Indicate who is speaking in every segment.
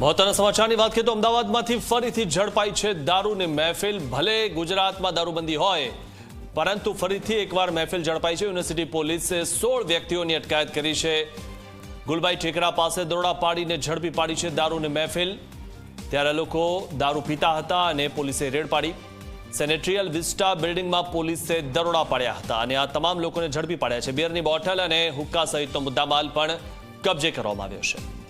Speaker 1: મહત્વના સમાચારની વાત કરીએ તો અમદાવાદમાંથી ફરીથી ઝડપાઈ છે દારૂની મહેફિલ. ભલે ગુજરાતમાં દારૂબંધી હોય, પરંતુ ફરીથી એકવાર મહેફિલ ઝડપાઈ છે. યુનિવર્સિટી પોલીસે સોળ વ્યક્તિઓની અટકાયત કરી છે. ગુલબાઈ ઠેકરા પાસે દરોડા પાડીને ઝડપી પાડી છે દારૂની મહેફિલ. ત્યારે લોકો દારૂ પીતા હતા અને પોલીસે રેડ પાડી. સેનેટ્રીયલ વિસ્ટા બિલ્ડિંગમાં પોલીસે દરોડા પાડ્યા હતા અને આ તમામ લોકોને ઝડપી પાડ્યા છે. બિયરની બોટલ અને હુક્કા સહિતનો મુદ્દામાલ પણ કબજે કરવામાં આવ્યો છે.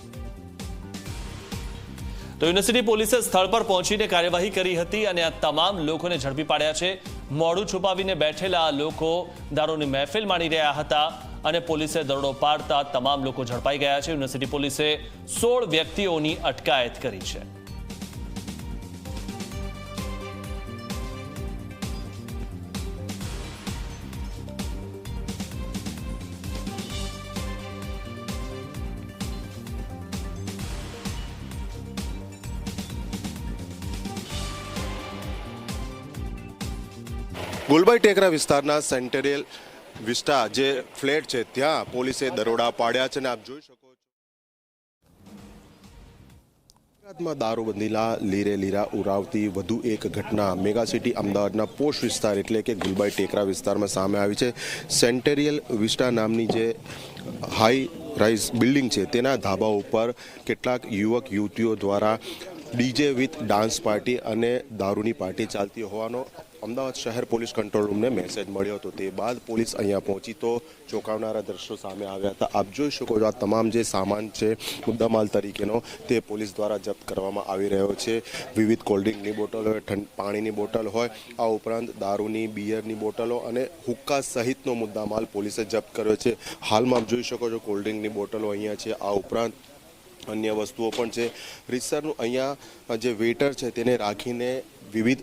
Speaker 1: તો યુનિવર્સિટી પોલીસે સ્થળ પર પહોંચીને કાર્યવાહી કરી હતી અને આ તમામ લોકોને ઝડપી પાડ્યા છે. મોડું છુપાવીને બેઠેલા લોકો દારૂની મહેફિલ માણી રહ્યા હતા અને પોલીસે દરોડો પાડતા તમામ લોકો ઝડપાઈ ગયા છે. યુનિવર્સિટી પોલીસે સોળ વ્યક્તિઓની અટકાયત કરી છે.
Speaker 2: ગુલબાઈ ટેકરા વિસ્તારના સેન્ટેરિયલ વિસ્ટા જે ફ્લેટ છે, ત્યાં પોલીસે દરોડા પાડ્યા છે અને આપ જોઈ શકો છો. ગુજરાતમાં દારૂબંધીના લીરે લીરા ઉરાવતી વધુ એક ઘટના. મેગા સિટી અમદાવાદના પોશ વિસ્તાર એટલે કે ગુલબાઈ ટેકરા વિસ્તારમાં સામે આવી છે. સેન્ટેરિયલ વિસ્ટા નામની જે હાઈ રાઇઝ બિલ્ડિંગ છે, તેના ધાબા ઉપર કેટલાક યુવક યુવતીઓ દ્વારા ડીજે વિથ ડાન્સ પાર્ટી અને દારૂની પાર્ટી ચાલતી હોવાનો અમદાવાદ શહેર પોલીસ કંટ્રોલ રૂમને મેસેજ મળ્યો હતો. તે બાદ પોલીસ અહીંયા પહોંચી તો ચોંકાવનારા દ્રશ્યો સામે આવ્યા હતા. આપ જોઈ શકો છો આ તમામ જે સામાન છે, મુદ્દામાલ તરીકેનો, તે પોલીસ દ્વારા જપ્ત કરવામાં આવી રહ્યો છે. વિવિધ કોલ્ડ્રિંકની બોટલ હોય ઠંડ પાણીની બોટલ હોય, આ ઉપરાંત દારૂની, બિયરની બોટલો અને હુક્કા સહિતનો મુદ્દામાલ પોલીસે જપ્ત કર્યો છે. હાલમાં આપ જોઈ શકો છો કોલ્ડ્રિંકની બોટલો અહીંયા છે. આ ઉપરાંત અન્ય વસ્તુઓ પણ છે. રીતસરનું અહીંયા જે વેટર છે, તેને રાખીને વિવિધ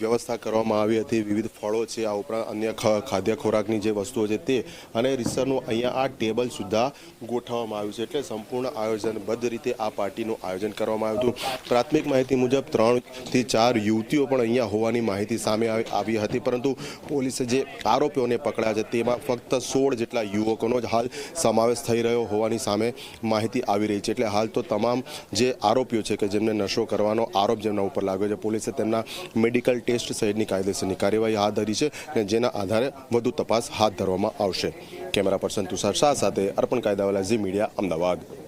Speaker 2: વ્યવસ્થા કરવામાં આવી હતી. વિવિધ ફળો છે, આ ઉપરાંત અન્ય ખાદ્ય ખોરાકની જે વસ્તુઓ છે તે અને રીસરનું અહીંયા આ ટેબલ સુદ્ધા ગોઠવવામાં આવ્યું છે. એટલે સંપૂર્ણ આયોજનબદ્ધ રીતે આ પાર્ટીનું આયોજન કરવામાં આવ્યું હતું. પ્રાથમિક માહિતી મુજબ ત્રણથી ચાર યુવતીઓ પણ અહીંયા હોવાની માહિતી સામે આવી હતી. પરંતુ પોલીસે જે આરોપીઓને પકડ્યા છે તેમાં ફક્ત સોળ જેટલા યુવકોનો જ હાલ સમાવેશ થઈ રહ્યો હોવાની સામે માહિતી આવી રહી છે. એટલે હાલ તો તમામ જે આરોપીઓ છે કે જેમને નશો કરવાનો આરોપ જેમના ઉપર લાગ્યો છે, પોલીસે તેમના મેડિકલ ટેસ્ટ સહિતની કાયદેસરની કાર્યવાહી હાથ ધરી છે અને જેના આધારે વધુ તપાસ હાથ ધરવામાં આવશે. કેમેરા પર્સન તુષાર શાહ સાથે અર્પણ કાયદાવાલા ઝી મીડિયા અમદાવાદ.